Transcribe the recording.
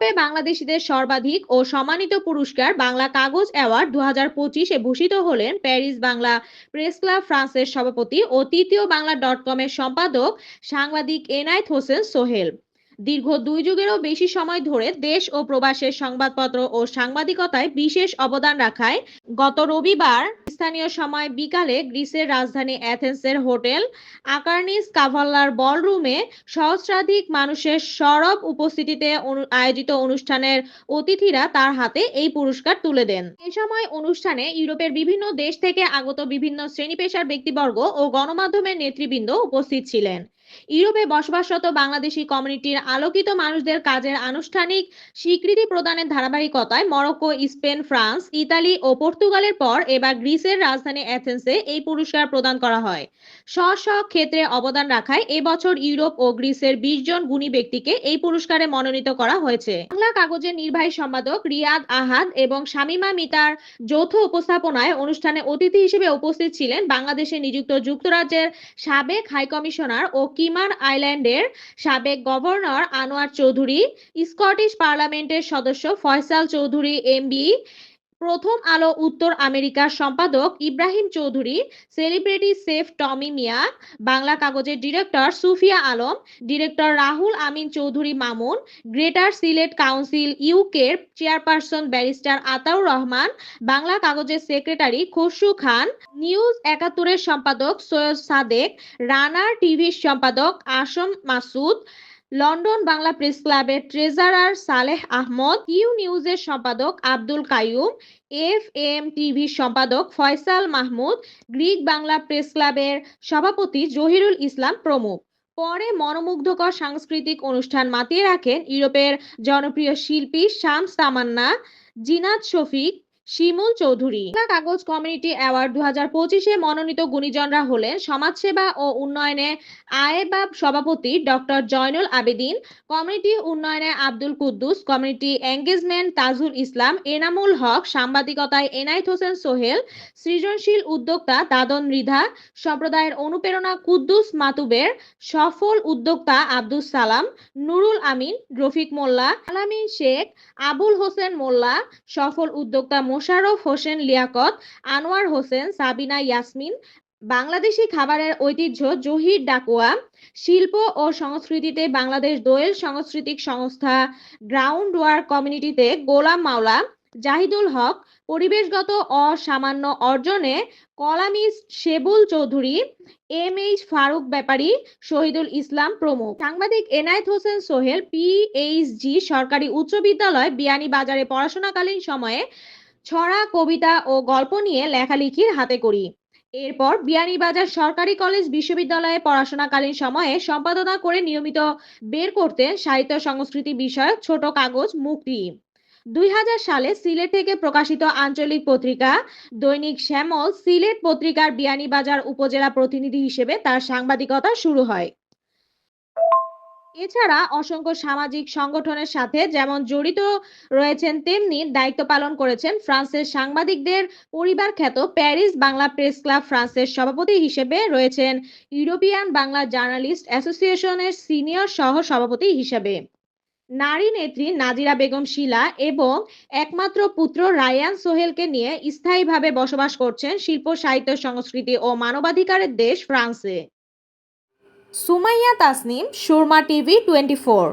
বাংলাদেশিদের সর্বাধিক ও সম্মানিত পুরস্কার বাংলা কাগজ অ্যাওয়ার্ড দু হাজার পঁচিশে ভূষিত হলেন প্যারিস বাংলা প্রেস ক্লাব ফ্রান্সের সভাপতি ও তৃতীয় বাংলা ডট কমের সম্পাদক সাংবাদিক এনায়েত হোসেন সোহেল। দীর্ঘ দুই যুগেরও বেশি সময় ধরে দেশ ও প্রবাসের সংবাদপত্র ও সাংবাদিকতায় বিশেষ অবদান রাখায় গত রবিবার স্থানীয় সময় বিকালে গ্রিসের রাজধানী অ্যাথেন্সের হোটেল আকার্নিস কাভাল্লার বলরুমে সহস্রাধিক মানুষের সরব উপস্থিতিতে আয়োজিত অনুষ্ঠানের অতিথিরা তার হাতে এই পুরস্কার তুলে দেন। এ সময় অনুষ্ঠানে ইউরোপের বিভিন্ন দেশ থেকে আগত বিভিন্ন শ্রেণি পেশার ব্যক্তিবর্গ ও গণমাধ্যমের নেতৃবৃন্দ উপস্থিত ছিলেন। ইউরোপে বসবাসরত বাংলাদেশি কমিউনিটির আলোকিত মানুষদের কাজের আনুষ্ঠানিক স্বীকৃতি প্রদানের ধারাবাহিকতায় মরক্কো, স্পেন, ফ্রান্স, ইতালি ও পর্তুগালের পর এবার গ্রিসের রাজধানী অ্যাথেন্সে এই পুরস্কার প্রদান করা হয়। স্ব স্ব ক্ষেত্রে অবদান রাখায় এবছর ইউরোপ ও গ্রিসের বিশ জন গুণী ব্যক্তিকে এই পুরস্কারে মনোনীত করা হয়েছে। বাংলা কাগজের নির্বাহী সম্পাদক রিয়াদ আহাদ এবং শামিমা মিতার যৌথ উপস্থাপনায় অনুষ্ঠানে অতিথি হিসেবে উপস্থিত ছিলেন বাংলাদেশে নিযুক্ত যুক্তরাজ্যের সাবেক হাইকমিশনার ও কিমার আইল্যান্ডের সাবেক গভর্নর আনোয়ার চৌধুরী, স্কটিশ পার্লামেন্টের সদস্য ফয়সাল চৌধুরী এমবি প্রথম আলো উত্তর আমেরিকার সম্পাদক Ibrahim Chowdhury, celebrity chef Tommy Miah Bangla কাগজের director Sufia Alam, director Rahul Amin Chowdhury Mamun, greater Sylhet council ইউকের চেয়ারপারসন ব্যারিস্টার আতাউর রহমান, বাংলা কাগজের সেক্রেটারি খসরু খান, নিউজ একাত্তরের সম্পাদক সৈয়দ সাদেক, রানার টিভির সম্পাদক আসম মাসুদ লন্ডন বাংলা প্রেস ক্লাবের ট্রেজারার সালেহ আহমদ ইউ নিউজের সম্পাদক আব্দুল কাইয়ুম এফ এম টিভির সম্পাদক ফয়সাল মাহমুদ, গ্রিক বাংলা প্রেস ক্লাবের সভাপতি জহিরুল ইসলাম প্রমুখ। পরে মনোমুগ্ধকর সাংস্কৃতিক অনুষ্ঠান মাতিয়ে রাখেন ইউরোপের জনপ্রিয় শিল্পী শামস তামান্না, জিনাত শফিক শিমুল চৌধুরী। কাগজ কমিউনিটি অ্যাওয়ার্ড দু হাজার পঁচিশে মনোনীত গুণীজনরা হলেন সমাজসেবা ও উন্নয়নে আয়েবাব সভাপতি ডক্টর জয়নুল আবেদিন, কমিউনিটি উন্নয়নে আব্দুল কুদ্দুস, কমিউনিটি এঙ্গেজমেন্ট তাজুল ইসলাম, এনামুল হক, সাংবাদিকতায় এনায়েত হোসেন সোহেল, সৃজনশীল উদ্যোক্তা দাদন রিধা, সম্প্রদায়ের অনুপ্রেরণা কুদ্দুস মাতুবের, সফল উদ্যোক্তা আব্দুস সালাম, নুরুল আমিন, রফিক মোল্লা আলামিন শেখ, আবুল হোসেন মোল্লা, সফল উদ্যোক্তা মোশাররফ হোসেন লিয়াকত, আনোয়ার হোসেন, সাবিনা ইয়াসমিন, বাংলাদেশি খাবারের ঐতিহ্য জহির ডাকুয়া শিল্প ও সংস্কৃতিতে বাংলাদেশ দোয়েল সাংস্কৃতিক সংস্থা গ্রাউন্ড ওয়ার কমিউনিটিতে গোলাম মাওলা, জাহিদুল হক, পরিবেশগত অসামান্য অর্জনে columnist Shebul Chowdhury M H Faruk Bepari, Shahidul Islam প্রমুখ। সাংবাদিক এনায়েত হোসেন সোহেল, পিএইচজি সরকারি উচ্চ বিদ্যালয় বিয়ানীবাজারে পড়াশোনাকালীন সময়ে ছড়া, কবিতা ও গল্প নিয়ে লেখালেখির হাতে করি। এরপর বিয়ানীবাজার সরকারি কলেজ বিশ্ববিদ্যালয়ে পড়াশোনাকালীন সময়ে সম্পাদনা করে নিয়মিত বের করতেন সাহিত্য সংস্কৃতি বিষয়ক ছোট কাগজ, মুক্তি। দুই হাজার সালে সিলেট থেকে প্রকাশিত আঞ্চলিক পত্রিকা দৈনিক শ্যামল সিলেট পত্রিকার বিয়ানীবাজার উপজেলা প্রতিনিধি হিসেবে তার সাংবাদিকতা শুরু হয়। এছাড়া অসংখ্য সামাজিক সংগঠনের সাথে যেমন জড়িত রয়েছেন, তেমনি দায়িত্ব পালন করেছেন ফ্রান্সের সাংবাদিকদের পরিবার খ্যাত প্যারিস বাংলা প্রেস ক্লাব ফ্রান্সের সভাপতি হিসেবে রয়েছেন ইউরোপিয়ান বাংলা জার্নালিস্ট অ্যাসোসিয়েশনের সিনিয়র সহ সভাপতি হিসেবে। নারী নেত্রী নাজিরা বেগম শিলা এবং একমাত্র পুত্র রায়ান সোহেলকে নিয়ে স্থায়ীভাবে বসবাস করছেন শিল্প, সাহিত্য, সংস্কৃতি ও মানবাধিকারের দেশ ফ্রান্সে। Sumaiya Tasnim Surma TV twenty four.